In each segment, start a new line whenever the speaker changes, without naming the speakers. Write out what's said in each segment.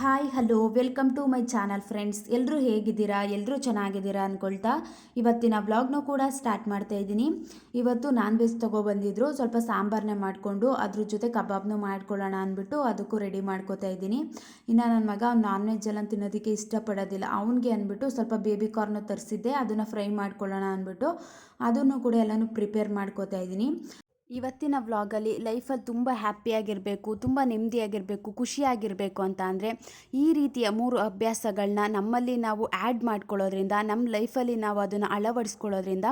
Hi hello welcome to my channel friends ಎಲ್ಲರೂ ಹೇಗಿದ್ದೀರಾ? ಎಲ್ಲರೂ ಚೆನ್ನಾಗಿದ್ದೀರಾ ಅಂದ್ಕೊಳ್ತಾ ಇವತ್ತಿನ ವ್ಲಾಗ್ನೂ ಕೂಡ ಸ್ಟಾರ್ಟ್ ಮಾಡ್ತಾ ಇದ್ದೀನಿ. ಇವತ್ತು ನಾನ್ ವೆಜ್ ತೊಗೊಬಂದಿದ್ರು ಸ್ವಲ್ಪ ಸಾಂಬಾರನ್ನೇ ಮಾಡಿಕೊಂಡು ಅದ್ರ ಜೊತೆ ಕಬಾಬ್ನು ಮಾಡ್ಕೊಳ್ಳೋಣ ಅಂದ್ಬಿಟ್ಟು ಅದಕ್ಕೂ ರೆಡಿ ಮಾಡ್ಕೋತಾ ಇದ್ದೀನಿ. ಇನ್ನು ನನ್ನ ಮಗ ನಾನ್ ವೆಜ್ ಎಲ್ಲ ತಿನ್ನೋದಕ್ಕೆ ಇಷ್ಟಪಡೋದಿಲ್ಲ. ಅವನಿಗೆ ಅಂದ್ಬಿಟ್ಟು ಸ್ವಲ್ಪ ಬೇಬಿ ಕಾರ್ನು ತರಿಸಿದ್ದೆ. ಅದನ್ನು ಫ್ರೈ ಮಾಡ್ಕೊಳ್ಳೋಣ ಅಂದ್ಬಿಟ್ಟು ಅದನ್ನು ಕೂಡ ಎಲ್ಲನೂ ಪ್ರಿಪೇರ್ ಮಾಡ್ಕೋತಾ ಇದ್ದೀನಿ. ಇವತ್ತಿನ ವ್ಲಾಗಲ್ಲಿ ಲೈಫಲ್ಲಿ ತುಂಬ ಹ್ಯಾಪಿಯಾಗಿರಬೇಕು, ತುಂಬ ನೆಮ್ಮದಿಯಾಗಿರಬೇಕು, ಖುಷಿಯಾಗಿರಬೇಕು ಅಂತ ಅಂದರೆ ಈ ರೀತಿಯ ಮೂರು ಅಭ್ಯಾಸಗಳನ್ನ ನಮ್ಮಲ್ಲಿ ನಾವು ಆ್ಯಡ್ ಮಾಡ್ಕೊಳ್ಳೋದ್ರಿಂದ, ನಮ್ಮ ಲೈಫಲ್ಲಿ ನಾವು ಅದನ್ನು ಅಳವಡಿಸ್ಕೊಳ್ಳೋದ್ರಿಂದ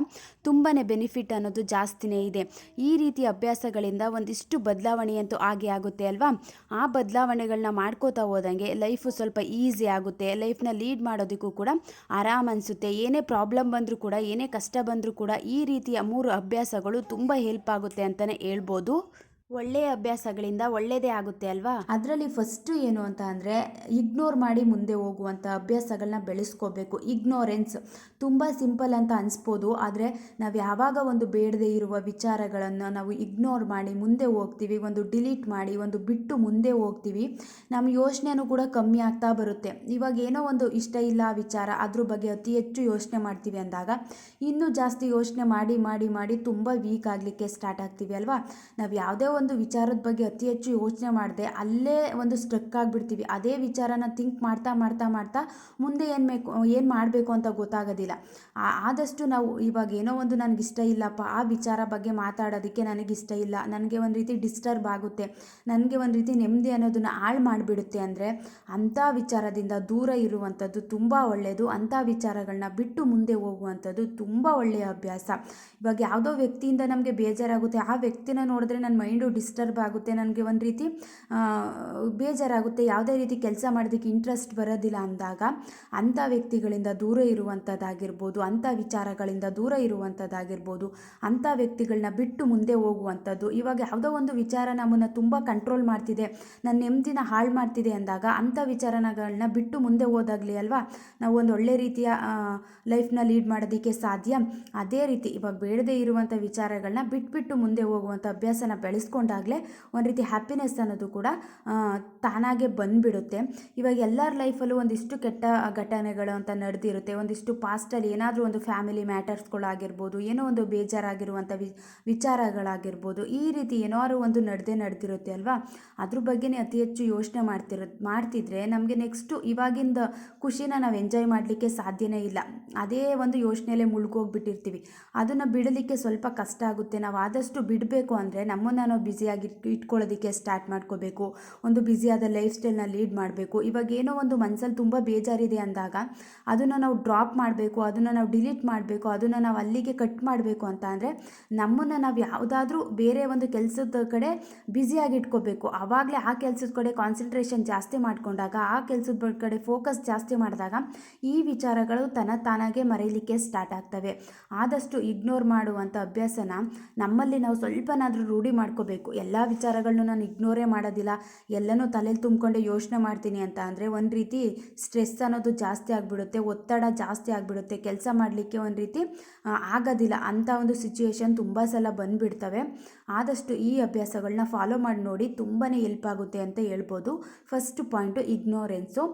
ತುಂಬಾ ಬೆನಿಫಿಟ್ ಅನ್ನೋದು ಜಾಸ್ತಿನೇ ಇದೆ. ಈ ರೀತಿಯ ಅಭ್ಯಾಸಗಳಿಂದ ಒಂದಿಷ್ಟು ಬದಲಾವಣೆಯಂತೂ ಆಗೇ ಆಗುತ್ತೆ ಅಲ್ವಾ? ಆ ಬದಲಾವಣೆಗಳನ್ನ ಮಾಡ್ಕೋತಾ ಹೋದಂಗೆ ಲೈಫು ಸ್ವಲ್ಪ ಈಸಿ ಆಗುತ್ತೆ, ಲೈಫ್ನ ಲೀಡ್ ಮಾಡೋದಕ್ಕೂ ಕೂಡ ಆರಾಮ್ ಅನಿಸುತ್ತೆ. ಏನೇ ಪ್ರಾಬ್ಲಮ್ ಬಂದರೂ ಕೂಡ, ಏನೇ ಕಷ್ಟ ಬಂದರೂ ಕೂಡ ಈ ರೀತಿಯ ಮೂರು ಅಭ್ಯಾಸಗಳು ತುಂಬ ಹೆಲ್ಪ್ ಆಗುತ್ತೆ ಅಂತಲೇ ಹೇಳ್ಬೋದು. ಒಳ್ಳೆಯ ಅಭ್ಯಾಸಗಳಿಂದ ಒಳ್ಳೆಯದೇ ಆಗುತ್ತೆ ಅಲ್ವಾ? ಅದರಲ್ಲಿ ಫಸ್ಟು ಏನು ಅಂತ ಅಂದರೆ ಇಗ್ನೋರ್ ಮಾಡಿ ಮುಂದೆ ಹೋಗುವಂಥ ಅಭ್ಯಾಸಗಳನ್ನ ಬೆಳೆಸ್ಕೋಬೇಕು. ಇಗ್ನೋರೆನ್ಸ್ ತುಂಬ ಸಿಂಪಲ್ ಅಂತ ಅನಿಸ್ಬೋದು, ಆದರೆ ನಾವು ಯಾವಾಗ ಒಂದು ಬೇಡದೇ ಇರುವ ವಿಚಾರಗಳನ್ನು ನಾವು ಇಗ್ನೋರ್ ಮಾಡಿ ಮುಂದೆ ಹೋಗ್ತೀವಿ, ಒಂದು ಡಿಲೀಟ್ ಮಾಡಿ, ಒಂದು ಬಿಟ್ಟು ಮುಂದೆ ಹೋಗ್ತೀವಿ ನಮ್ಮ ಯೋಚನೆನೂ ಕೂಡ ಕಮ್ಮಿ ಆಗ್ತಾ ಬರುತ್ತೆ. ಇವಾಗ ಏನೋ ಒಂದು ಇಷ್ಟ ಇಲ್ಲ ವಿಚಾರ, ಅದ್ರ ಬಗ್ಗೆ ಅತಿ ಹೆಚ್ಚು ಯೋಚನೆ ಮಾಡ್ತೀವಿ ಅಂದಾಗ, ಇನ್ನೂ ಜಾಸ್ತಿ ಯೋಚನೆ ಮಾಡಿ ಮಾಡಿ ಮಾಡಿ ತುಂಬ ವೀಕ್ ಆಗಲಿಕ್ಕೆ ಸ್ಟಾರ್ಟ್ ಆಗ್ತೀವಿ ಅಲ್ವಾ? ನಾವು ಯಾವುದೇ ಒಂದು ವಿಚಾರದ ಬಗ್ಗೆ ಅತಿ ಹೆಚ್ಚು ಯೋಚನೆ ಮಾಡದೆ, ಅಲ್ಲೇ ಒಂದು ಸ್ಟ್ರಕ್ ಆಗಿಬಿಡ್ತೀವಿ. ಅದೇ ವಿಚಾರನ ಥಿಂಕ್ ಮಾಡ್ತಾ ಮಾಡ್ತಾ ಮಾಡ್ತಾ ಮುಂದೆ ಏನು ಬೇಕು ಏನು ಮಾಡಬೇಕು ಅಂತ ಗೊತ್ತಾಗೋದಿಲ್ಲ. ಆದಷ್ಟು ನಾವು ಇವಾಗ ಏನೋ ಒಂದು ನನಗೆ ಇಷ್ಟ ಇಲ್ಲಪ್ಪ, ಆ ವಿಚಾರ ಬಗ್ಗೆ ಮಾತಾಡೋದಕ್ಕೆ ನನಗೆ ಇಷ್ಟ ಇಲ್ಲ, ನನಗೆ ಒಂದು ರೀತಿ ಡಿಸ್ಟರ್ಬ್ ಆಗುತ್ತೆ, ನನಗೆ ಒಂದು ರೀತಿ ನೆಮ್ಮದಿ ಅನ್ನೋದನ್ನು ಹಾಳು ಮಾಡಿಬಿಡುತ್ತೆ ಅಂದರೆ ಅಂಥ ವಿಚಾರದಿಂದ ದೂರ ಇರುವಂಥದ್ದು ತುಂಬ ಒಳ್ಳೆಯದು ಅಂಥ ವಿಚಾರಗಳನ್ನ ಬಿಟ್ಟು ಮುಂದೆ ಹೋಗುವಂಥದ್ದು ತುಂಬ ಒಳ್ಳೆಯ ಅಭ್ಯಾಸ. ಇವಾಗ ಯಾವುದೋ ವ್ಯಕ್ತಿಯಿಂದ ನಮಗೆ ಬೇಜಾರಾಗುತ್ತೆ, ಆ ವ್ಯಕ್ತಿನ ನೋಡಿದ್ರೆ ನನ್ನ ಮೈಂಡು ಡಿಸ್ಟರ್ಬ್ ಆಗುತ್ತೆ, ನನಗೆ ಒಂದು ರೀತಿ ಬೇಜಾರಾಗುತ್ತೆ. ಯಾವುದೇ ರೀತಿ ಕೆಲಸ ಮಾಡೋದಕ್ಕೆ ಇಂಟ್ರೆಸ್ಟ್ ಬರೋದಿಲ್ಲ ಅಂದಾಗ, ಅಂಥ ವ್ಯಕ್ತಿಗಳಿಂದ ದೂರ ಇರುವಂಥದ್ದಾಗಿರ್ಬೋದು, ಅಂಥ ವಿಚಾರಗಳಿಂದ ದೂರ ಇರುವಂಥದ್ದಾಗಿರ್ಬೋದು, ಅಂಥ ವ್ಯಕ್ತಿಗಳನ್ನ ಬಿಟ್ಟು ಮುಂದೆ ಹೋಗುವಂಥದ್ದು, ಇವಾಗ ಯಾವುದೋ ಒಂದು ವಿಚಾರ ನಮ್ಮನ್ನು ತುಂಬ ಕಂಟ್ರೋಲ್ ಮಾಡ್ತಿದೆ ನನ್ನ ನೆಮ್ಮದಿನ ಹಾಳು ಮಾಡ್ತಿದೆ ಅಂದಾಗ, ಅಂಥ ವಿಚಾರಗಳನ್ನ ಬಿಟ್ಟು ಮುಂದೆ ಹೋದಾಗಲಿ ಅಲ್ವಾ, ನಾವು ಒಂದು ಒಳ್ಳೆ ರೀತಿಯ ಲೈಫ್ನ ಲೀಡ್ ಮಾಡೋದಕ್ಕೆ ಸಾಧ್ಯ. ಅದೇ ರೀತಿ ಇವಾಗ ಬೇಡದೇ ಇರುವಂಥ ವಿಚಾರಗಳನ್ನ ಬಿಟ್ಬಿಟ್ಟು ಮುಂದೆ ಹೋಗುವಂಥ ಅಭ್ಯಾಸನ ಬೆಳೆಸ್ಕೊಂಡಾಗಲೇ ಒಂದು ರೀತಿ ಹ್ಯಾಪಿನೆಸ್ ಅನ್ನೋದು ಕೂಡ ತಾನಾಗೆ ಬಂದುಬಿಡುತ್ತೆ. ಇವಾಗ ಎಲ್ಲರ ಲೈಫಲ್ಲೂ ಒಂದಿಷ್ಟು ಕೆಟ್ಟ ಘಟನೆಗಳು ಅಂತ ನಡೆದಿರುತ್ತೆ. ಒಂದಿಷ್ಟು ಪಾಸ್ಟಲ್ಲಿ ಏನಾದರೂ ಒಂದು ಫ್ಯಾಮಿಲಿ ಮ್ಯಾಟರ್ಸ್ಗಳಾಗಿರ್ಬೋದು ಏನೋ ಒಂದು ಬೇಜಾರಾಗಿರುವಂಥ ವಿ, ವಿಚಾರಗಳಾಗಿರ್ಬೋದು, ಈ ರೀತಿ ಏನಾದ್ರು ಒಂದು ನಡೆದೇ ನಡೆದಿರುತ್ತೆ ಅಲ್ವಾ? ಅದ್ರ ಬಗ್ಗೆನೇ ಅತಿ ಹೆಚ್ಚು ಯೋಚನೆ ಮಾಡ್ತಿರ, ಮಾಡ್ತಿದ್ರೆ ನಮಗೆ ನೆಕ್ಸ್ಟು ಇವಾಗಿಂದ ಖುಷಿನ ನಾವು ಎಂಜಾಯ್ ಮಾಡಲಿಕ್ಕೆ ಸಾಧ್ಯನೇ ಇಲ್ಲ. ಅದೇ ಒಂದು ಯೋಚನೆಯಲ್ಲೇ ಮುಳುಗೋಗ್ಬಿಟ್ಟಿರ್ತೀವಿ. ಅದನ್ನು ಬಿಡಲಿಕ್ಕೆ ಸ್ವಲ್ಪ ಕಷ್ಟ ಆಗುತ್ತೆ. ನಾವು ಆದಷ್ಟು ಬಿಡಬೇಕು ಅಂದರೆ ನಮ್ಮನ್ನು ನಾವು ಬ್ಯುಸಿಯಾಗಿ ಇಟ್ಕೊಳ್ಳೋದಕ್ಕೆ ಸ್ಟಾರ್ಟ್ ಮಾಡ್ಕೋಬೇಕು. ಒಂದು ಬ್ಯುಸಿಯಾದ ಲೈಫ್ ಸ್ಟೈಲ್ನ ಲೀಡ್ ಮಾಡಬೇಕು. ಇವಾಗ ಏನೋ ಒಂದು ಮನಸ್ಸಲ್ಲಿ ತುಂಬ ಬೇಜಾರಿದೆ ಅಂದಾಗ ಅದನ್ನು ನಾವು ಡ್ರಾಪ್ ಮಾಡಬೇಕು, ಅದನ್ನು ನಾವು ಡಿಲೀಟ್ ಮಾಡಬೇಕು, ಅದನ್ನು ನಾವು ಅಲ್ಲಿಗೆ ಕಟ್ ಮಾಡಬೇಕು ಅಂತ ಅಂದರೆ ನಮ್ಮನ್ನು ನಾವು ಯಾವುದಾದ್ರೂ ಬೇರೆ ಒಂದು ಕೆಲಸದ ಕಡೆ ಬ್ಯುಸಿಯಾಗಿ ಇಟ್ಕೋಬೇಕು. ಆವಾಗಲೇ ಆ ಕೆಲಸದ ಕಡೆ ಕಾನ್ಸಂಟ್ರೇಷನ್ ಜಾಸ್ತಿ ಮಾಡಿಕೊಂಡಾಗ, ಆ ಕೆಲಸದ ಕಡೆ ಫೋಕಸ್ ಜಾಸ್ತಿ ಮಾಡಿದಾಗ ಈ ವಿಚಾರಗಳು ತನ್ನ ತಾನಾಗೆ ಮರೆಯಲಿಕ್ಕೆ ಸ್ಟಾರ್ಟ್ ಆಗ್ತವೆ. ಆದಷ್ಟು ಇಗ್ನೋರ್ ಮಾಡುವಂಥ ಅಭ್ಯಾಸನ ನಮ್ಮಲ್ಲಿ ನಾವು ಸ್ವಲ್ಪನಾದರೂ ರೂಢಿ ಮಾಡ್ಕೋಬೇಕು. ಎಲ್ಲ ವಿಚಾರಗಳನ್ನು ನಾನು ಇಗ್ನೋರೇ ಮಾಡೋದಿಲ್ಲ. ಎಲ್ಲನೂ ತಲೆಯಲ್ಲಿ ತುಂಬಿಕೊಂಡೆ ಯೋಚನೆ ಮಾಡ್ತೀನಿ ಅಂತ ಅಂದರೆ ಒಂದು ರೀತಿ ಸ್ಟ್ರೆಸ್ ಅನ್ನೋದು ಜಾಸ್ತಿ ಆಗಿಬಿಡುತ್ತೆ, ಒತ್ತಡ ಜಾಸ್ತಿ ಆಗಿಬಿಡುತ್ತೆ. ಕೆಲಸ ಮಾಡಲಿಕ್ಕೆ ಒಂದು ರೀತಿ ಆಗೋದಿಲ್ಲ. ಅಂಥ ಒಂದು ಸಿಚುವೇಶನ್ ತುಂಬ ಸಲ ಬಂದುಬಿಡ್ತವೆ. ಆದಷ್ಟು ಈ ಅಭ್ಯಾಸಗಳನ್ನ ಫಾಲೋ ಮಾಡಿ ನೋಡಿ ತುಂಬಾ ಹೆಲ್ಪ್ ಆಗುತ್ತೆ ಅಂತ ಹೇಳ್ಬೋದು. ಫಸ್ಟ್ ಪಾಯಿಂಟು ಇಗ್ನೋರೆನ್ಸು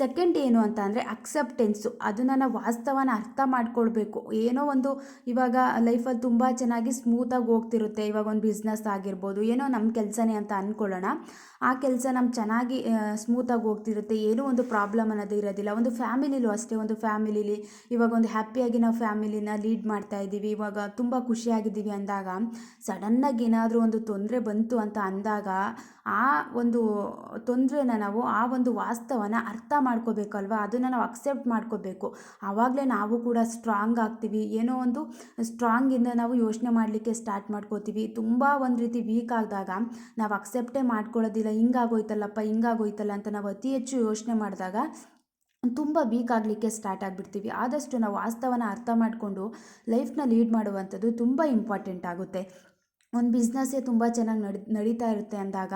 ಸೆಕೆಂಡ್ ಏನು ಅಂತ ಅಂದರೆ ಅಕ್ಸೆಪ್ಟೆನ್ಸು ಅದು ನಾವು ವಾಸ್ತವನ ಅರ್ಥ ಮಾಡ್ಕೊಳ್ಬೇಕು. ಏನೋ ಒಂದು ಇವಾಗ ಲೈಫಲ್ಲಿ ತುಂಬ ಚೆನ್ನಾಗಿ ಸ್ಮೂತಾಗಿ ಹೋಗ್ತಿರುತ್ತೆ. ಇವಾಗ ಒಂದು ಬಿಸ್ನೆಸ್ ಆಗಿರ್ಬೋದು ಏನೋ ನಮ್ಮ ಕೆಲಸನೇ ಅಂತ ಅಂದ್ಕೊಳ್ಳೋಣ ಆ ಕೆಲಸ ನಮ್ಮ ಚೆನ್ನಾಗಿ ಸ್ಮೂತಾಗಿ ಹೋಗ್ತಿರುತ್ತೆ. ಏನೂ ಒಂದು ಪ್ರಾಬ್ಲಮ್ ಅನ್ನೋದು ಇರೋದಿಲ್ಲ. ಒಂದು ಫ್ಯಾಮಿಲಿಲೂ ಅಷ್ಟೇ. ಒಂದು ಫ್ಯಾಮಿಲಿಲಿ, ಇವಾಗ ಒಂದು ಹ್ಯಾಪಿಯಾಗಿ ನಾವು ಫ್ಯಾಮಿಲಿನ ಲೀಡ್ ಮಾಡ್ತಾ ಇದ್ದೀವಿ. ಇವಾಗ ತುಂಬ ಖುಷಿಯಾಗಿದ್ದೀವಿ ಅಂದಾಗ, ಸಡನ್ನಾಗಿ ಏನಾದರೂ ಒಂದು ತೊಂದರೆ ಬಂತು ಅಂತ ಅಂದಾಗ ಆ ಒಂದು ತೊಂದರೆನ ನಾವು ಆ ಒಂದು ವಾಸ್ತವನ ಅರ್ಥ ಮಾಡ್ಕೋಬೇಕಲ್ವ? ಅದನ್ನು ನಾವು ಅಕ್ಸೆಪ್ಟ್ ಮಾಡ್ಕೋಬೇಕು. ಆವಾಗಲೇ ನಾವು ಕೂಡ ಸ್ಟ್ರಾಂಗ್ ಆಗ್ತೀವಿ. ಏನೋ ಒಂದು ಸ್ಟ್ರಾಂಗಿಂದ ನಾವು ಯೋಚನೆ ಮಾಡಲಿಕ್ಕೆ ಸ್ಟಾರ್ಟ್ ಮಾಡ್ಕೋತೀವಿ. ತುಂಬ ಒಂದು ರೀತಿ ವೀಕ್ ಆದಾಗ ನಾವು ಅಕ್ಸೆಪ್ಟೇ ಮಾಡ್ಕೊಳ್ಳೋದಿಲ್ಲ. ಹಿಂಗಾಗೋಯ್ತಲ್ಲಪ್ಪ, ಹಿಂಗಾಗೋಯ್ತಲ್ಲ ಅಂತ ನಾವು ಅತಿ ಹೆಚ್ಚು ಯೋಚನೆ ಮಾಡಿದಾಗ ತುಂಬ ವೀಕ್ ಆಗಲಿಕ್ಕೆ ಸ್ಟಾರ್ಟ್ ಆಗಿಬಿಡ್ತೀವಿ. ಆದಷ್ಟು ನಾವು ವಾಸ್ತವನ ಅರ್ಥ ಮಾಡಿಕೊಂಡು ಲೈಫ್ನ ಲೀಡ್ ಮಾಡುವಂಥದ್ದು ತುಂಬ ಇಂಪಾರ್ಟೆಂಟ್ ಆಗುತ್ತೆ. ಒಂದು ಬಿಸ್ನೆಸ್ಸೇ ತುಂಬ ಚೆನ್ನಾಗಿ ನಡಿ, ನಡೀತಾ ಇರುತ್ತೆ ಅಂದಾಗ,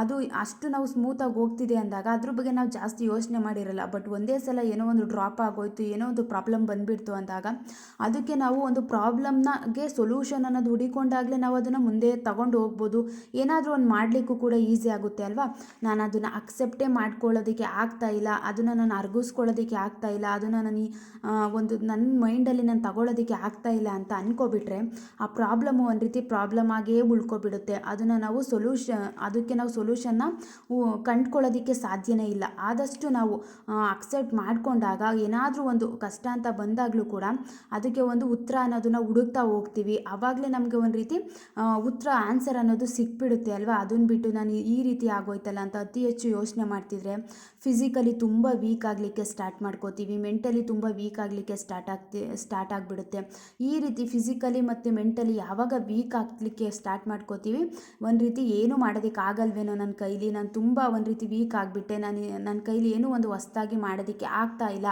ಅದು ಅಷ್ಟು ನಾವು ಸ್ಮೂತಾಗಿ ಹೋಗ್ತಿದೆ ಅಂದಾಗ, ಅದ್ರ ಬಗ್ಗೆ ನಾವು ಜಾಸ್ತಿ ಯೋಚನೆ ಮಾಡಿರಲ್ಲ. ಬಟ್ ಒಂದೇ ಸಲ ಏನೋ ಒಂದು ಡ್ರಾಪ್ ಆಗೋಯ್ತು, ಏನೋ ಒಂದು ಪ್ರಾಬ್ಲಮ್ ಬಂದುಬಿಡ್ತು ಅಂದಾಗ, ಅದಕ್ಕೆ ನಾವು ಒಂದು ಪ್ರಾಬ್ಲಮ್ನಾಗೆ ಸೊಲ್ಯೂಷನ್ ಅನ್ನೋದು ಹುಡಿಕೊಂಡಾಗಲೇ ನಾವು ಅದನ್ನು ಮುಂದೆ ತಗೊಂಡು ಹೋಗ್ಬೋದು. ಏನಾದರೂ ಒಂದು ಮಾಡಲಿಕ್ಕೂ ಕೂಡ ಈಸಿ ಆಗುತ್ತೆ ಅಲ್ವಾ? ನಾನು ಅದನ್ನು ಅಕ್ಸೆಪ್ಟೇ ಮಾಡ್ಕೊಳ್ಳೋದಕ್ಕೆ ಆಗ್ತಾ ಇಲ್ಲ, ಅದನ್ನು ನಾನು ಅರ್ಗಿಸ್ಕೊಳ್ಳೋದಕ್ಕೆ ಆಗ್ತಾ ಇಲ್ಲ, ಅದನ್ನು ನಾನು ಒಂದು ನನ್ನ ಮೈಂಡಲ್ಲಿ ನಾನು ತಗೊಳ್ಳೋದಕ್ಕೆ ಆಗ್ತಾ ಇಲ್ಲ ಅಂತ ಅಂದ್ಕೊಬಿಟ್ರೆ ಆ ಪ್ರಾಬ್ಲಮ್ಮು ಒಂದು ರೀತಿ ಪ್ರಾಬ್ಲಮ್ ಆಗೇ ಉಳ್ಕೊಬಿಡುತ್ತೆ. ಅದನ್ನು ನಾವು ಸೊಲ್ಯೂಷನ್ ಅದಕ್ಕೆ ನಾವು ಸೊಲ್ಯೂಷನ್ನ ಕಂಡ್ಕೊಳ್ಳೋದಕ್ಕೆ ಸಾಧ್ಯನೇ ಇಲ್ಲ. ಆದಷ್ಟು ನಾವು ಅಕ್ಸೆಪ್ಟ್ ಮಾಡಿಕೊಂಡಾಗ ಏನಾದರೂ ಒಂದು ಕಷ್ಟ ಅಂತ ಬಂದಾಗಲೂ ಕೂಡ ಅದಕ್ಕೆ ಒಂದು ಉತ್ತರ ಅನ್ನೋದನ್ನ ಹುಡುಕ್ತಾ ಹೋಗ್ತೀವಿ. ಆವಾಗಲೇ ನಮಗೆ ಒಂದು ರೀತಿ ಉತ್ತರ ಆನ್ಸರ್ ಅನ್ನೋದು ಸಿಕ್ಬಿಡುತ್ತೆ ಅಲ್ವಾ? ಅದನ್ನು ಬಿಟ್ಟು ನಾನು ಈ ರೀತಿ ಆಗೋಯ್ತಲ್ಲ ಅಂತ ಅತಿ ಹೆಚ್ಚು ಯೋಚನೆ ಮಾಡ್ತಿದ್ರೆ ಫಿಸಿಕಲಿ ತುಂಬ ವೀಕ್ ಆಗಲಿಕ್ಕೆ ಸ್ಟಾರ್ಟ್ ಮಾಡ್ಕೋತೀವಿ. ಮೆಂಟಲಿ ತುಂಬ ವೀಕ್ ಆಗಲಿಕ್ಕೆ ಸ್ಟಾರ್ಟ್ ಆಗ್ತಿ ಸ್ಟಾರ್ಟ್ ಆಗಿಬಿಡುತ್ತೆ. ಈ ರೀತಿ ಫಿಸಿಕಲಿ ಮತ್ತು ಮೆಂಟಲಿ ಯಾವಾಗ ವೀಕ್ ಆಗಲಿಕ್ಕೆ ಸ್ಟಾರ್ಟ್ ಮಾಡ್ಕೋತೀವಿ. ಒಂದು ರೀತಿ ಏನೂ ಮಾಡೋದಕ್ಕೆ ಆಗಲ್ವೇನೋ ನನ್ನ ಕೈಲಿ. ನಾನು ತುಂಬ ಒಂದು ರೀತಿ ವೀಕ್ ಆಗಿಬಿಟ್ಟೆ. ನಾನು ನನ್ನ ಕೈಲಿ ಏನೂ ಒಂದು ಹೊಸ್ದಾಗಿ ಮಾಡೋದಕ್ಕೆ ಆಗ್ತಾ ಇಲ್ಲ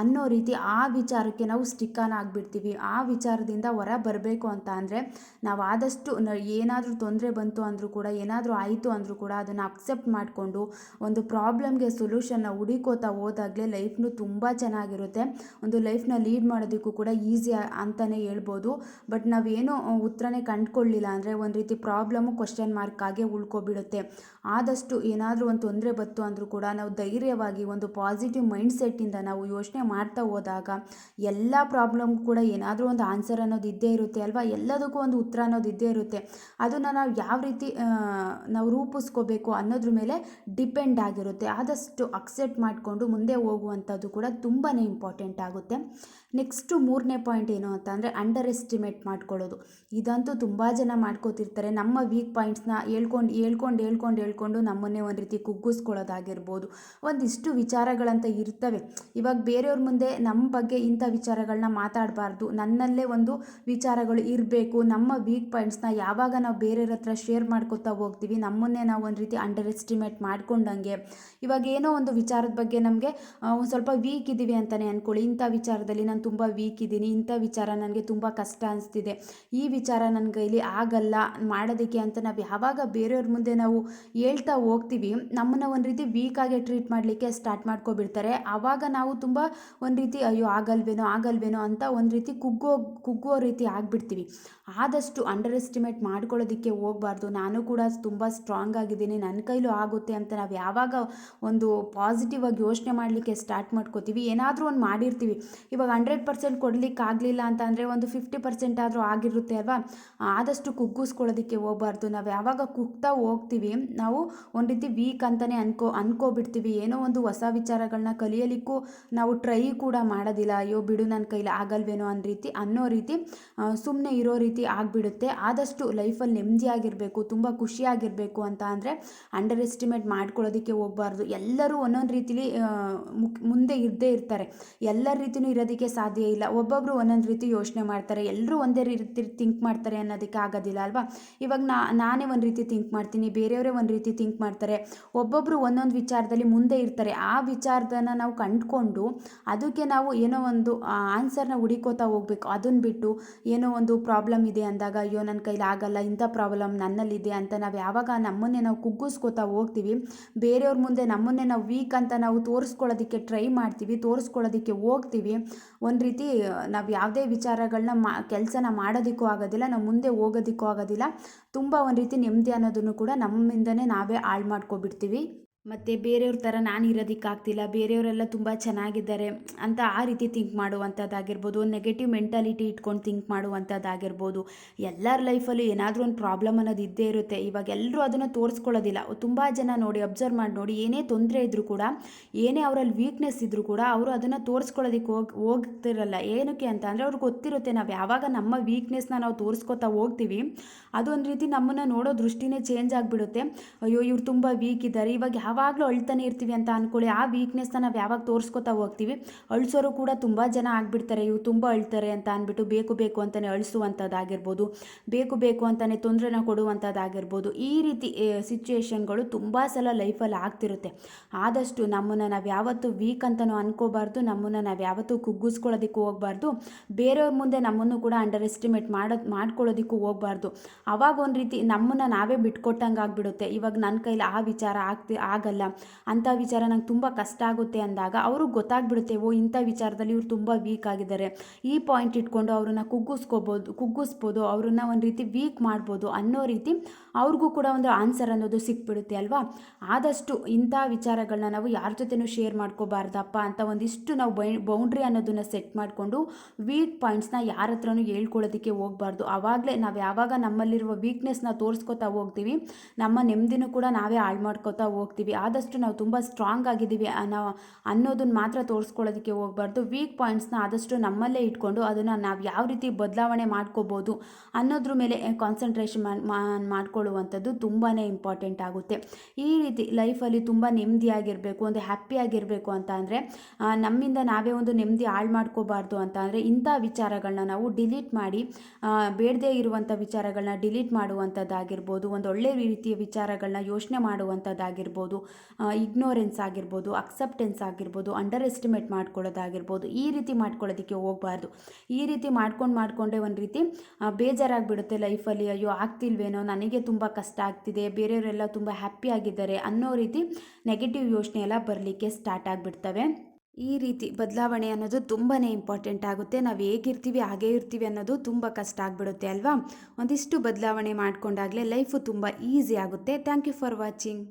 ಅನ್ನೋ ರೀತಿ ಆ ವಿಚಾರಕ್ಕೆ ನಾವು ಸ್ಟಿಕ್ ಆನ್ ಆಗಿಬಿಡ್ತೀವಿ. ಆ ವಿಚಾರದಿಂದ ಹೊರ ಬರಬೇಕು ಅಂತ ಅಂದರೆ ನಾವು ಆದಷ್ಟು ಏನಾದರೂ ತೊಂದರೆ ಬಂತು ಅಂದರೂ ಕೂಡ, ಏನಾದರೂ ಆಯಿತು ಅಂದರೂ ಕೂಡ ಅದನ್ನು ಅಕ್ಸೆಪ್ಟ್ ಮಾಡಿಕೊಂಡು ಒಂದು ಪ್ರಾಬ್ಲಮ್ಗೆ ಸೊಲ್ಯೂಷನ್ನ ಹುಡುಕೋತಾ ಹೋದಾಗಲೇ ಲೈಫ್ನು ತುಂಬ ಚೆನ್ನಾಗಿರುತ್ತೆ. ಒಂದು ಲೈಫ್ನ ಲೀಡ್ ಮಾಡೋದಕ್ಕೂ ಕೂಡ ಈಸಿ ಅಂತಲೇ ಹೇಳ್ಬೋದು. ಬಟ್ ನಾವೇನೋ ಉತ್ತರನೇ ಕಂಡುಕೊಳ್ಳಿಲ್ಲ ಅಂದರೆ ಒಂದು ರೀತಿ ಪ್ರಾಬ್ಲಮ್ಮು ಕ್ವಶನ್ ಮಾರ್ಕ್ ಆಗೇ ಉಳ್ಕೊಬಿಡುತ್ತೆ. ಆದಷ್ಟು ಏನಾದರೂ ಒಂದು ತೊಂದರೆ ಬಂತು ಅಂದರೂ ಕೂಡ ನಾವು ಧೈರ್ಯವಾಗಿ ಒಂದು ಪಾಸಿಟಿವ್ ಮೈಂಡ್ ಸೆಟ್ಟಿಂದ ನಾವು ಯೋಚನೆ ಮಾಡ್ತಾ ಹೋದಾಗ ಎಲ್ಲ ಪ್ರಾಬ್ಲಮ್ ಕೂಡ ಏನಾದರೂ ಒಂದು ಆನ್ಸರ್ ಅನ್ನೋದು ಇದ್ದೇ ಇರುತ್ತೆ ಅಲ್ವಾ? ಎಲ್ಲದಕ್ಕೂ ಒಂದು ಉತ್ತರ ಅನ್ನೋದು ಇದ್ದೇ ಇರುತ್ತೆ. ಅದನ್ನು ನಾವು ಯಾವ ರೀತಿ ನಾವು ರೂಪಿಸ್ಕೋಬೇಕು ಅನ್ನೋದ್ರ ಮೇಲೆ ಡಿಪೆಂಡ್ ಆಗಿರುತ್ತೆ. ಆದಷ್ಟು ಅಕ್ಸೆಪ್ಟ್ ಮಾಡಿಕೊಂಡು ಮುಂದೆ ಹೋಗುವಂಥದ್ದು ಕೂಡ ತುಂಬಾ ಇಂಪಾರ್ಟೆಂಟ್ ಆಗುತ್ತೆ. ನೆಕ್ಸ್ಟು ಮೂರನೇ ಪಾಯಿಂಟ್ ಏನು ಅಂತ ಅಂದರೆ ಅಂಡರ್ ಎಸ್ಟಿಮೇಟ್ ಮಾಡ್ಕೊಳ್ಳೋದು. ಇದಂತೂ ತುಂಬ ಜನ ಮಾಡ್ಕೋತಿರ್ತಾರೆ. ನಮ್ಮ ವೀಕ್ ಪಾಯಿಂಟ್ಸ್ನ ಹೇಳ್ಕೊಂಡು ಹೇಳ್ಕೊಂಡು ಹೇಳ್ಕೊಂಡು ಹೇಳ್ಕೊಂಡು ನಮ್ಮನ್ನೇ ಒಂದು ರೀತಿ ಕುಗ್ಗಿಸ್ಕೊಳ್ಳೋದಾಗಿರ್ಬೋದು. ಒಂದಿಷ್ಟು ವಿಚಾರಗಳಂತ ಇರ್ತವೆ. ಇವಾಗ ಬೇರೆಯವ್ರ ಮುಂದೆ ನಮ್ಮ ಬಗ್ಗೆ ಇಂಥ ವಿಚಾರಗಳನ್ನ ಮಾತಾಡಬಾರ್ದು. ನನ್ನಲ್ಲೇ ಒಂದು ವಿಚಾರಗಳು ಇರಬೇಕು. ನಮ್ಮ ವೀಕ್ ಪಾಯಿಂಟ್ಸ್ನ ಯಾವಾಗ ನಾವು ಬೇರೆಯವ್ರ ಹತ್ರ ಶೇರ್ ಮಾಡ್ಕೊತಾ ಹೋಗ್ತೀವಿ, ನಮ್ಮನ್ನೇ ನಾವು ಒಂದು ರೀತಿ ಅಂಡರ್ ಎಸ್ಟಿಮೇಟ್ ಮಾಡ್ಕೊಂಡಂಗೆ. ಇವಾಗ ಏನೋ ಒಂದು ವಿಚಾರದ ಬಗ್ಗೆ ನಮಗೆ ಒಂದು ಸ್ವಲ್ಪ ವೀಕ್ ಇದ್ದೀವಿ ಅಂತಲೇ ಅಂದ್ಕೊಳ್ಳಿ ಇಂಥ ವಿಚಾರದಲ್ಲಿ ನಾನು ತುಂಬ ವೀಕ್ ಇದ್ದೀನಿ. ಇಂಥ ವಿಚಾರ ನನಗೆ ತುಂಬ ಕಷ್ಟ ಅನಿಸ್ತಿದೆ. ಈ ವಿಚಾರ ನನ್ನ ಕೈಲಿ ಆಗಲ್ಲ. ಮಾಡೋದಕ್ಕೆ ಅಂತ ನಾವು ಯಾವಾಗ ಬೇರೆಯವ್ರ ಮುಂದೆ ನಾವು ಹೇಳ್ತಾ ಹೋಗ್ತೀವಿ, ನಮ್ಮನ್ನು ಒಂದು ರೀತಿ ವೀಕಾಗೆ ಟ್ರೀಟ್ ಮಾಡಲಿಕ್ಕೆ ಸ್ಟಾರ್ಟ್ ಮಾಡ್ಕೊಬಿಡ್ತಾರೆ. ಆವಾಗ ನಾವು ತುಂಬ ಒಂದು ರೀತಿ, ಅಯ್ಯೋ, ಆಗಲ್ವೇನೋ ಆಗಲ್ವೇನೋ ಅಂತ ಒಂದು ರೀತಿ ಕುಗ್ಗೋ ಕುಗ್ಗೋ ರೀತಿ ಆಗಿಬಿಡ್ತೀವಿ. ಆದಷ್ಟು ಅಂಡರ್ ಎಸ್ಟಿಮೇಟ್ ಮಾಡ್ಕೊಳ್ಳೋದಕ್ಕೆ ಹೋಗಬಾರ್ದು. ನಾನು ಕೂಡ ತುಂಬ ಸ್ಟ್ರಾಂಗ್ ಆಗಿದ್ದೀನಿ. ನನ್ನ ಕೈಲೂ ಆಗುತ್ತೆ ಅಂತ ನಾವು ಯಾವಾಗ ಒಂದು ಪಾಸಿಟಿವ್ ಆಗಿ ಯೋಚನೆ ಮಾಡಲಿಕ್ಕೆ ಸ್ಟಾರ್ಟ್ ಮಾಡ್ಕೋತೀವಿ. ಏನಾದರೂ ಒಂದು ಮಾಡಿರ್ತೀವಿ. ಇವಾಗ ಹಂಡ್ರೆಡ್ ಪರ್ಸೆಂಟ್ ಕೊಡ್ಲಿಕ್ಕೆ ಆಗಲಿಲ್ಲ ಅಂತ ಅಂದರೆ ಒಂದು ಫಿಫ್ಟಿ ಪರ್ಸೆಂಟ್ ಆದರೂ ಆಗಿರುತ್ತೆ ಅಲ್ವಾ? ಆದಷ್ಟು ಕುಗ್ಗಿಸ್ಕೊಳ್ಳೋದಕ್ಕೆ ಹೋಗಬಾರ್ದು. ನಾವು ಯಾವಾಗ ಕುಗ್ತಾ ಹೋಗ್ತೀವಿ, ನಾವು ಒಂದು ರೀತಿ ವೀಕ್ ಅಂತಲೇ ಅನ್ಕೋ, ಅನ್ಕೋಬಿಡ್ತೀವಿ. ಏನೋ ಒಂದು ಹೊಸ ವಿಚಾರಗಳನ್ನ ಕಲಿಯಲಿಕ್ಕೂ ನಾವು ಟ್ರೈ ಕೂಡ ಮಾಡೋದಿಲ್ಲ. ಅಯ್ಯೋ, ಬಿಡು ನನ್ನ ಕೈಲಿ ಆಗಲ್ವೇನೋ ಅನ್ನೋ ರೀತಿ ಅನ್ನೋ ರೀತಿ ಸುಮ್ಮನೆ ಇರೋ ರೀತಿ ಆಗಿಬಿಡುತ್ತೆ. ಆದಷ್ಟು ಲೈಫಲ್ಲಿ ನೆಮ್ಮದಿಯಾಗಿರಬೇಕು ತುಂಬ ಖುಷಿಯಾಗಿರಬೇಕು ಅಂತ ಅಂದರೆ ಅಂಡರ್ ಎಸ್ಟಿಮೇಟ್ ಮಾಡ್ಕೊಳ್ಳೋದಕ್ಕೆ ಹೋಗಬಾರ್ದು. ಎಲ್ಲರೂ ಒಂದೊಂದು ರೀತಿಲಿ ಮುಂದೆ ಇದ್ದೇ ಇರ್ತಾರೆ. ಎಲ್ಲರ ರೀತಿಯೂ ಇರೋದಕ್ಕೆ ಸಾಧ್ಯ ಇಲ್ಲ. ಒಬ್ಬೊಬ್ಬರು ಒಂದೊಂದು ರೀತಿ ಯೋಚನೆ ಮಾಡ್ತಾರೆ. ಎಲ್ಲರೂ ಒಂದೇ ರೀತಿ ಥಿಂಕ್ ಮಾಡ್ತಾರೆ ಅನ್ನೋದಕ್ಕೆ ಆಗೋದಿಲ್ಲ ಅಲ್ವಾ? ಇವಾಗ ನಾ, ನಾನೇ ಒಂದು ರೀತಿ ಥಿಂಕ್ ಮಾಡ್ತೀನಿ, ಬೇರೆಯವರೇ ಒಂದು ರೀತಿ ಥಿಂಕ್ ಮಾಡ್ತಾರೆ. ಒಬ್ಬೊಬ್ಬರು ಒಂದೊಂದು ವಿಚಾರದಲ್ಲಿ ಮುಂದೆ ಇರ್ತಾರೆ. ಆ ವಿಚಾರದನ್ನ ನಾವು ಕಂಡುಕೊಂಡು ಅದಕ್ಕೆ ನಾವು ಏನೋ ಒಂದು ಆನ್ಸರ್ನ ಹುಡಿಕೋತಾ ಹೋಗ್ಬೇಕು. ಅದನ್ನ ಬಿಟ್ಟು ಏನೋ ಒಂದು ಪ್ರಾಬ್ಲಮ್ ಇದೆ ಅಂದಾಗ, ಅಯ್ಯೋ ನನ್ನ ಕೈಲಿ ಆಗಲ್ಲ, ಇಂಥ ಪ್ರಾಬ್ಲಮ್ ನನ್ನಲ್ಲಿದೆ ಅಂತ ನಾವು ಯಾವಾಗ ನಮ್ಮನ್ನೇ ನಾವು ಕುಗ್ಗಿಸ್ಕೋತಾ ಹೋಗ್ತೀವಿ. ಬೇರೆಯವ್ರ ಮುಂದೆ ನಮ್ಮನ್ನೇ ನಾವು ವೀಕ್ ಅಂತ ನಾವು ತೋರಿಸ್ಕೊಳ್ಳೋದಕ್ಕೆ ಟ್ರೈ ಮಾಡ್ತೀವಿ, ತೋರಿಸ್ಕೊಳ್ಳೋದಕ್ಕೆ ಹೋಗ್ತೀವಿ. ಒಂದು ರೀತಿ ನಾವು ಯಾವುದೇ ವಿಚಾರಗಳನ್ನ ಮಾ, ಕೆಲಸನ ಮಾಡೋದಕ್ಕೂ ಆಗೋದಿಲ್ಲ, ನಾವು ಮುಂದೆ ಹೋಗೋದಕ್ಕೂ ಆಗೋದಿಲ್ಲ. ತುಂಬ ಒಂದು ರೀತಿ ನೆಮ್ಮದಿ ಅನ್ನೋದನ್ನು ಕೂಡ ನಮ್ಮಿಂದನೇ ನಾವೇ ಹಾಳು ಮಾಡ್ಕೊಬಿಡ್ತೀವಿ. ಮತ್ತು ಬೇರೆಯವ್ರ ಥರ ನಾನು ಇರೋದಕ್ಕಾಗ್ತಿಲ್ಲ ಬೇರೆಯವರೆಲ್ಲ ತುಂಬ ಚೆನ್ನಾಗಿದ್ದಾರೆ ಅಂತ ಆ ರೀತಿ ಥಿಂಕ್ ಮಾಡುವಂಥದ್ದಾಗಿರ್ಬೋದು ಒಂದು ನೆಗೆಟಿವ್ ಮೆಂಟಾಲಿಟಿ ಇಟ್ಕೊಂಡು ಥಿಂಕ್ ಮಾಡುವಂಥದ್ದಾಗಿರ್ಬೋದು ಎಲ್ಲರ ಲೈಫಲ್ಲೂ ಏನಾದರೂ ಒಂದು ಪ್ರಾಬ್ಲಮ್ ಅನ್ನೋದು ಇದ್ದೇ ಇರುತ್ತೆ. ಇವಾಗ ಎಲ್ಲರೂ ಅದನ್ನು ತೋರಿಸ್ಕೊಳ್ಳೋದಿಲ್ಲ. ತುಂಬ ಜನ ನೋಡಿ ಅಬ್ಸರ್ವ್ ಮಾಡಿ ನೋಡಿ, ಏನೇ ತೊಂದರೆ ಇದ್ದರೂ ಕೂಡ, ಏನೇ ಅವರಲ್ಲಿ ವೀಕ್ನೆಸ್ ಇದ್ದರೂ ಕೂಡ ಅವರು ಅದನ್ನು ತೋರಿಸ್ಕೊಳ್ಳೋದಕ್ಕೆ ಹೋಗಿ, ಹೋಗ್ತಿರಲ್ಲ. ಏನಕ್ಕೆ ಅಂತ ಅಂದರೆ ಅವ್ರಿಗೆ ಗೊತ್ತಿರುತ್ತೆ, ನಾವು ಯಾವಾಗ ನಮ್ಮ ವೀಕ್ನೆಸ್ನ ನಾವು ತೋರಿಸ್ಕೊತಾ ಹೋಗ್ತೀವಿ ಅದೊಂದು ರೀತಿ ನಮ್ಮನ್ನು ನೋಡೋ ದೃಷ್ಟಿನೇ ಚೇಂಜ್ ಆಗಿಬಿಡುತ್ತೆ. ಅಯ್ಯೋ, ಇವ್ರು ತುಂಬ ವೀಕ್ ಇದ್ದಾರೆ. ಇವಾಗ ಯಾವಾಗಲೂ ಅಳ್ತಾನೆ ಇರ್ತೀವಿ ಅಂತ ಅಂದ್ಕೊಳ್ಳಿ ಆ ವೀಕ್ನೆಸ್ನ ನಾವು ಯಾವಾಗ ತೋರಿಸ್ಕೊತಾ ಹೋಗ್ತೀವಿ? ಅಳಿಸೋರು ಕೂಡ ತುಂಬ ಜನ ಆಗಿಬಿಡ್ತಾರೆ. ಇವು ತುಂಬ ಅಳ್ತಾರೆ ಅಂತ ಅಂದ್ಬಿಟ್ಟು ಬೇಕು ಬೇಕು ಅಂತಲೇ ಅಳಿಸುವಂಥದ್ದಾಗಿರ್ಬೋದು ಬೇಕು ಬೇಕು ಅಂತಲೇ ತೊಂದರೆನ ಕೊಡುವಂಥದ್ದಾಗಿರ್ಬೋದು ಈ ರೀತಿ ಸಿಚುಯೇಷನ್ಗಳು ತುಂಬ ಸಲ ಲೈಫಲ್ಲಿ ಆಗ್ತಿರುತ್ತೆ. ಆದಷ್ಟು ನಮ್ಮನ್ನು ನಾವು ಯಾವತ್ತೂ ವೀಕ್ ಅಂತಲೂ ಅನ್ಕೋಬಾರ್ದು. ನಮ್ಮನ್ನು ನಾವು ಯಾವತ್ತೂ ಕುಗ್ಗಿಸ್ಕೊಳ್ಳೋದಕ್ಕೂ ಹೋಗಬಾರ್ದು. ಬೇರೆಯವ್ರ ಮುಂದೆ ನಮ್ಮನ್ನು ಕೂಡ ಅಂಡರ್ ಎಸ್ಟಿಮೇಟ್ ಮಾಡೋದು ಮಾಡ್ಕೊಳ್ಳೋದಕ್ಕೂ ಹೋಗಬಾರ್ದು. ಅವಾಗ ಒಂದು ರೀತಿ ನಮ್ಮನ್ನು ನಾವೇ ಬಿಟ್ಕೊಟ್ಟಂಗೆ ಆಗಿಬಿಡುತ್ತೆ. ಇವಾಗ ನನ್ನ ಕೈಲಿ ಆ ವಿಚಾರ ಆಗ್ತಿ ಆಗಲ್ಲ. ಅಂಥ ವಿಚಾರ ನಂಗೆ ತುಂಬ ಕಷ್ಟ ಆಗುತ್ತೆ ಅಂದಾಗ ಅವ್ರಿಗೆ ಗೊತ್ತಾಗ್ಬಿಡುತ್ತೆ, ಓ, ಇಂಥ ವಿಚಾರದಲ್ಲಿ ಇವ್ರು ತುಂಬ ವೀಕ್ ಆಗಿದ್ದಾರೆ. ಈ ಪಾಯಿಂಟ್ ಇಟ್ಕೊಂಡು ಅವ್ರನ್ನ ಕುಗ್ಗಿಸ್ಕೋಬೋದು, ಕುಗ್ಗಿಸ್ಬೋದು, ಅವ್ರನ್ನ ಒಂದು ರೀತಿ ವೀಕ್ ಮಾಡ್ಬೋದು ಅನ್ನೋ ರೀತಿ ಅವ್ರಿಗೂ ಕೂಡ ಒಂದು ಆನ್ಸರ್ ಅನ್ನೋದು ಸಿಕ್ಬಿಡುತ್ತೆ ಅಲ್ವಾ? ಆದಷ್ಟು ಇಂಥ ವಿಚಾರಗಳನ್ನ ನಾವು ಯಾರ ಜೊತೆನೂ ಶೇರ್ ಮಾಡ್ಕೋಬಾರ್ದಪ್ಪ ಅಂತ ಒಂದಿಷ್ಟು ನಾವು ಬೈ ಬೌಂಡ್ರಿ ಅನ್ನೋದನ್ನು ಸೆಟ್ ಮಾಡಿಕೊಂಡು ವೀಕ್ ಪಾಯಿಂಟ್ಸ್ನ ಯಾರ ಹತ್ರನೂ ಹೇಳ್ಕೊಳ್ಳೋದಕ್ಕೆ ಹೋಗ್ಬಾರ್ದು. ಆವಾಗಲೇ ನಾವು ಯಾವಾಗ ನಮ್ಮಲ್ಲಿರುವ ವೀಕ್ನೆಸ್ನ ತೋರಿಸ್ಕೊತಾ ಹೋಗ್ತೀವಿ, ನಮ್ಮ ನೆಮ್ಮದಿನೂ ಕೂಡ ನಾವೇ ಹಾಳು ಮಾಡ್ಕೋತಾ ಹೋಗ್ತೀವಿ. ಆದಷ್ಟು ನಾವು ತುಂಬ ಸ್ಟ್ರಾಂಗ್ ಆಗಿದ್ದೀವಿ ಅನ್ನೋ, ಅನ್ನೋದನ್ನ ಮಾತ್ರ ತೋರಿಸ್ಕೊಳ್ಳೋದಕ್ಕೆ ಹೋಗಬಾರ್ದು. ವೀಕ್ ಪಾಯಿಂಟ್ಸ್ನ ಆದಷ್ಟು ನಮ್ಮಲ್ಲೇ ಇಟ್ಕೊಂಡು ಅದನ್ನು ನಾವು ಯಾವ ರೀತಿ ಬದಲಾವಣೆ ಮಾಡ್ಕೋಬೋದು ಅನ್ನೋದ್ರ ಮೇಲೆ ಕಾನ್ಸಂಟ್ರೇಷನ್ ಮಾಡ್ಕೊಳ್ಳುವಂಥದ್ದು ತುಂಬಾ ಇಂಪಾರ್ಟೆಂಟ್ ಆಗುತ್ತೆ. ಈ ರೀತಿ ಲೈಫಲ್ಲಿ ತುಂಬ ನೆಮ್ಮದಿಯಾಗಿರಬೇಕು ಒಂದು ಹ್ಯಾಪಿಯಾಗಿರಬೇಕು ಅಂತ ಅಂದರೆ ನಮ್ಮಿಂದ ನಾವೇ ಒಂದು ನೆಮ್ಮದಿ ಹಾಳು ಮಾಡ್ಕೋಬಾರ್ದು ಅಂತ ಅಂದರೆ ಇಂಥ ವಿಚಾರಗಳನ್ನ ನಾವು ಡಿಲೀಟ್ ಮಾಡಿ ಬೇಡದೇ ಇರುವಂಥ ವಿಚಾರಗಳನ್ನ ಡಿಲೀಟ್ ಮಾಡುವಂಥದ್ದಾಗಿರ್ಬೋದು, ಒಂದು ಒಳ್ಳೆ ರೀತಿಯ ವಿಚಾರಗಳನ್ನ ಯೋಚನೆ ಮಾಡುವಂಥದ್ದಾಗಿರ್ಬೋದು ಇಗ್ನೋರೆನ್ಸ್ ಆಗಿರ್ಬೋದು ಅಕ್ಸೆಪ್ಟೆನ್ಸ್ ಆಗಿರ್ಬೋದು ಅಂಡರ್ ಎಸ್ಟಿಮೇಟ್ ಮಾಡ್ಕೊಳ್ಳೋದಾಗಿರ್ಬೋದು, ಈ ರೀತಿ ಮಾಡ್ಕೊಳ್ಳೋದಕ್ಕೆ ಹೋಗಬಾರ್ದು. ಈ ರೀತಿ ಮಾಡ್ಕೊಂಡು ಮಾಡಿಕೊಂಡೆ ಒಂದು ರೀತಿ ಬೇಜಾರಾಗಿಬಿಡುತ್ತೆ ಲೈಫಲ್ಲಿ ಅಯ್ಯೋ, ಆಗ್ತಿಲ್ವೇನೋ, ನನಗೆ ತುಂಬ ಕಷ್ಟ ಆಗ್ತಿದೆ, ಬೇರೆಯವರೆಲ್ಲ ತುಂಬ ಹ್ಯಾಪಿ ಆಗಿದ್ದಾರೆ ಅನ್ನೋ ರೀತಿ ನೆಗೆಟಿವ್ ಯೋಚನೆ ಎಲ್ಲ ಬರಲಿಕ್ಕೆ ಸ್ಟಾರ್ಟ್ ಆಗಿಬಿಡ್ತವೆ. ಈ ರೀತಿ ಬದಲಾವಣೆ ಅನ್ನೋದು ತುಂಬಾ ಇಂಪಾರ್ಟೆಂಟ್ ಆಗುತ್ತೆ. ನಾವು ಹೇಗಿರ್ತೀವಿ, ಹಾಗೇ ಇರ್ತೀವಿ ಅನ್ನೋದು ತುಂಬ ಕಷ್ಟ ಆಗಿಬಿಡುತ್ತೆ ಅಲ್ವಾ? ಒಂದಿಷ್ಟು ಬದಲಾವಣೆ ಮಾಡಿಕೊಂಡಾಗಲೇ ಲೈಫು ತುಂಬ ಈಸಿ ಆಗುತ್ತೆ. Thank you for watching